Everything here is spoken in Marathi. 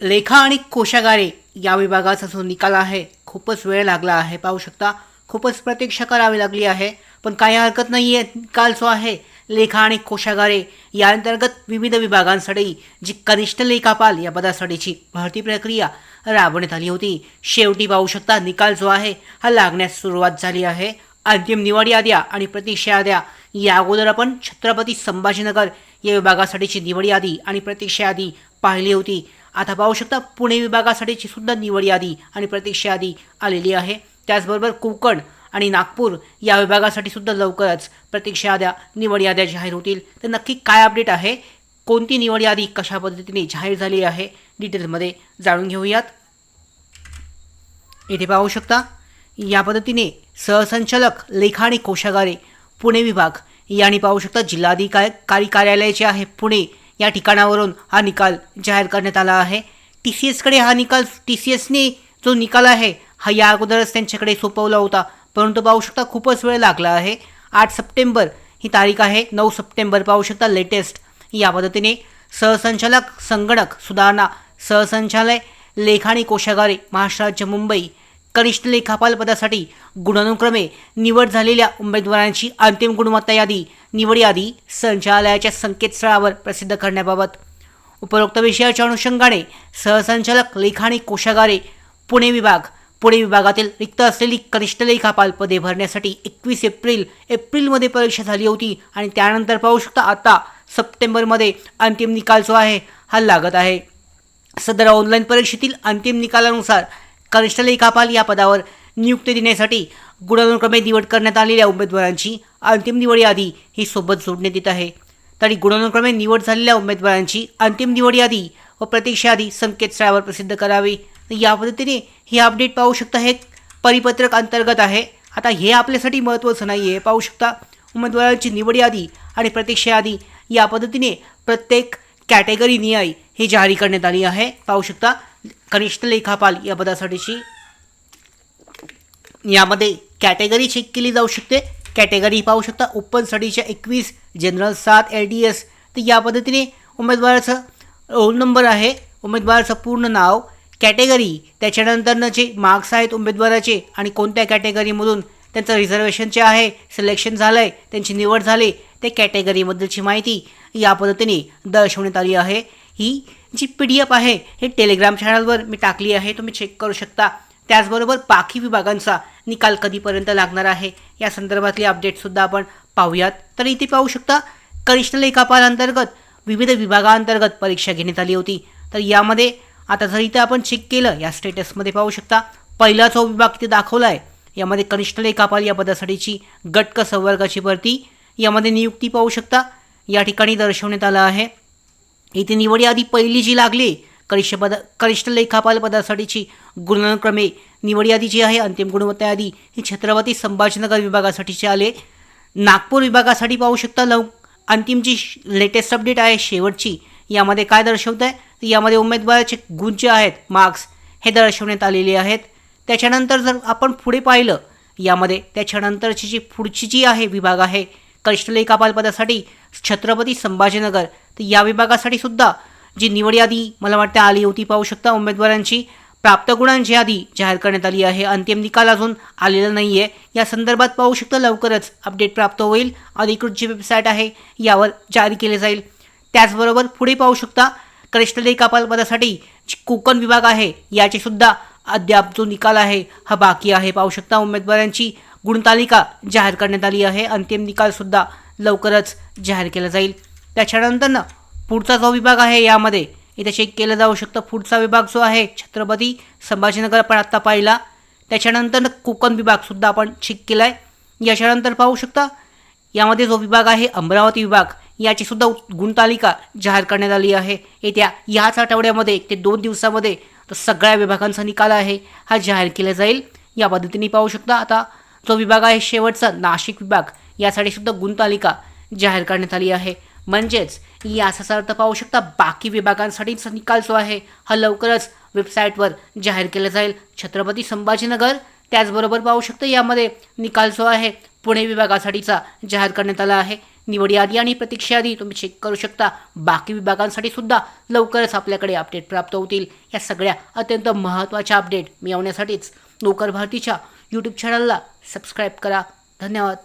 लेखा आणि कोशागारे या विभागाचा जो निकाल आहे. खूपच वेळ लागला आहे. पाहू शकता खूपच प्रतीक्षा करावी लागली आहे. पण काही हरकत नाही आहे निकाल जो आहे लेखा आणि कोशागारे या अंतर्गत विविध विभागांसाठी जी कनिष्ठ लेखापाल या पदासाठीची भरती प्रक्रिया राबवण्यात आली होती. शेवटी पाहू शकता निकाल जो आहे हा लागण्यास सुरुवात झाली आहे. अंतिम निवड याद्या आणि प्रतीक्षा याद्या. या अगोदर आपण छत्रपती संभाजीनगर या विभागासाठीची निवड यादी आणि प्रतीक्षा यादी पाहिली होती. आता पाहू शकता पुणे विभागासाठीची सुद्धा निवड यादी आणि प्रतीक्षा यादी आलेली आहे. त्याचबरोबर कोकण आणि नागपूर या विभागासाठी सुद्धा लवकरच प्रतीक्षा याद्या निवड याद्या जाहीर होतील. तर नक्की काय अपडेट आहे? कोणती निवड यादी कशा पद्धतीने जाहीर झाली आहे? डिटेल्समध्ये जाणून घेऊयात. येथे पाहू शकता या पद्धतीने सहसंचालक लेखा आणि कोशागारे पुणे विभाग यांनी पाहू शकता जिल्हाधिकारी कार्यालयाचे आहे पुणे या ठिकाणावरून हा निकाल जाहीर करण्यात आला आहे. टी सी एसकडे हा निकाल टी सी एसने जो निकाल आहे हा या अगोदरच त्यांच्याकडे सोपवला होता. परंतु पाहू शकता खूपच वेळ लागला आहे. आठ सप्टेंबर ही तारीख आहे. नऊ सप्टेंबर पाहू शकता लेटेस्ट. या पद्धतीने सहसंचालक संगणक सुधारणा सहसंचालय लेखा आणि कोशागारे महाराष्ट्र राज्य मुंबई कनिष्ठ लेखापाल पदासाठी गुणानुक्रमे निवड झालेल्या उमेदवारांची अंतिम गुणवत्ता यादी निवड यादी संचालयाच्या संकेतस्थळावर प्रसिद्ध करण्याबाबत. उपरोक्त विषयाच्या अनुषंगाने सहसंचालक लेखाणी कोशागारे पुणे विभाग पुणे विभागातील रिक्त असलेली कनिष्ठ लेखापाल पदे भरण्यासाठी एकवीस एप्रिल एप्रिलमध्ये परीक्षा झाली होती आणि त्यानंतर पाहू शकता आता सप्टेंबरमध्ये अंतिम निकाल जो आहे हा लागत आहे. सदर ऑनलाईन परीक्षेतील अंतिम निकालानुसार कनिष्ठ लेखापाल या पदावर नियुक्ती देण्यासाठी गुणानुक्रमे निवड करण्यात आलेल्या उमेदवारांची अंतिम निवड यादी ही सोबत जोडण्यात येत आहे. तरी गुणानुक्रमे निवड झालेल्या उमेदवारांची अंतिम निवड यादी व प्रतीक्षा यादी संकेतस्थळावर प्रसिद्ध करावी. या पद्धतीने हे अपडेट पाहू शकता हे परिपत्रक अंतर्गत आहे. आता हे आपल्यासाठी महत्त्वाचं नाही आहे पाहू शकता उमेदवारांची निवड यादी आणि प्रतीक्षा यादी या पद्धतीने प्रत्येक कॅटेगरी निहाय ही जारी करण्यात आली आहे. पाहू शकता कनिष्ठ लेखापाल या पदासाठीची. यामध्ये कॅटेगरी चेक केली जाऊ शकते. कॅटेगरी पाहू शकता ओपन स्टडीच्या एकवीस जनरल सात एल डी एस तर या पद्धतीने उमेदवाराचं रोल नंबर आहे. उमेदवाराचं पूर्ण नाव कॅटेगरी त्याच्यानंतरनं जे मार्क्स आहेत उमेदवाराचे आणि कोणत्या कॅटेगरीमधून त्यांचं रिझर्वेशनचे आहे सिलेक्शन झालं आहे त्यांची निवड झाली त्या कॅटेगरीबद्दलची माहिती या पद्धतीने दर्शवण्यात आली आहे. ही जी पी डी एफ आहे हे टेलिग्राम चॅनलवर मी टाकली आहे तुम्ही चेक करू शकता. त्याचबरोबर पाखी विभागांचा निकाल कधीपर्यंत लागणार आहे? या संदर्भातले अपडेटसुद्धा आपण पाहूयात. तर इथे पाहू शकता कनिष्ठ लेखापाल अंतर्गत विविध विभागांतर्गत परीक्षा घेण्यात आली होती. तर यामध्ये आता जर इथं आपण चेक केलं या स्टेटसमध्ये पाहू शकता पहिला जो विभाग तिथे दाखवला आहे यामध्ये कनिष्ठ लेखापाल या पदासाठीची गटक संवर्गाची भरती? यामध्ये नियुक्ती पाहू शकता. या ठिकाणी दर्शवण्यात आलं आहे. इथे निवडी यादी पहिली जी लागली कनिष्ठ पद कनिष्ठ लेखापाल पदासाठीची गुणक्रमे निवडी यादी जी आहे अंतिम गुणवत्ता यादी ही छत्रपती संभाजीनगर विभागासाठीची आले. नागपूर विभागासाठी पाहू शकता लव अंतिम जी लेटेस्ट अपडेट आहे शेवटची यामध्ये काय दर्शवत आहे तर यामध्ये उमेदवाराचे गुण जे आहेत मार्क्स हे दर्शवण्यात आलेले आहेत. त्याच्यानंतर जर आपण पुढे पाहिलं यामध्ये त्याच्यानंतरची जी पुढची जी आहे विभाग आहे कनिष्ठ लेखापाल पदासाठी छत्रपती संभाजीनगर. तर या विभागासाठी सुद्धा जी निवड यादी मला वाटतं आली होती पाहू शकता उमेदवारांची प्राप्त गुणांची यादी जाहीर करण्यात आली आहे. अंतिम निकाल अजून आलेला नाही आहे या संदर्भात पाहू शकता लवकरच अपडेट प्राप्त होईल. अधिकृत जी वेबसाईट आहे यावर जारी केले जाईल. त्याचबरोबर पुढे पाहू शकता कनिष्ठ लेखापाल पदासाठी कोकण विभाग आहे याचे सुद्धा अद्याप जो निकाल आहे हा बाकी आहे. पाहू शकता उमेदवारांची गुणतालिका जाहीर करण्यात आली आहे. अंतिम निकालसुद्धा लवकरच जाहीर केलं जाईल. त्याच्यानंतरनं पुढचा जो विभाग आहे यामध्ये इथे चेक केलं जाऊ शकतं. पुढचा विभाग जो आहे छत्रपती संभाजीनगर आपण आत्ता पाहिला. त्याच्यानंतर कोकण विभागसुद्धा आपण चेक केला आहे याच्यानंतर पाहू शकता यामध्ये जो विभाग आहे अमरावती विभाग याचीसुद्धा गुणतालिका जाहीर करण्यात आली आहे. येत्या याच आठवड्यामध्ये एक ते दोन दिवसामध्ये तो सगळ्या विभागांचा निकाल आहे हा जाहीर केला जाईल. या पद्धतीने पाहू शकता. आता जो विभाग आहे शेवटचा नाशिक विभाग यासाठी सुद्धा गुणतालिका जाहीर करण्यात आली आहे. म्हणजेच याचा अर्थ पाहू शकता बाकी विभागांसाठीचा निकाल जो आहे हा लवकरच वेबसाईटवर जाहीर केला जाईल. छत्रपती संभाजीनगर त्याचबरोबर पाहू शकता यामध्ये निकाल जो आहे पुणे विभागासाठीचा जाहीर करण्यात आला आहे. निवड यादी आणि प्रतीक्षा यादी तुम्ही चेक करू शकता. बाकी विभागांसाठी सुद्धा लवकरच आपल्याकडे अपडेट प्राप्त होतील. या सगळ्या अत्यंत महत्त्वाच्या अपडेट मिळवण्यासाठीच नोकर भारतीच्या यूट्यूब चॅनलला सबस्क्राईब करा. धन्यवाद.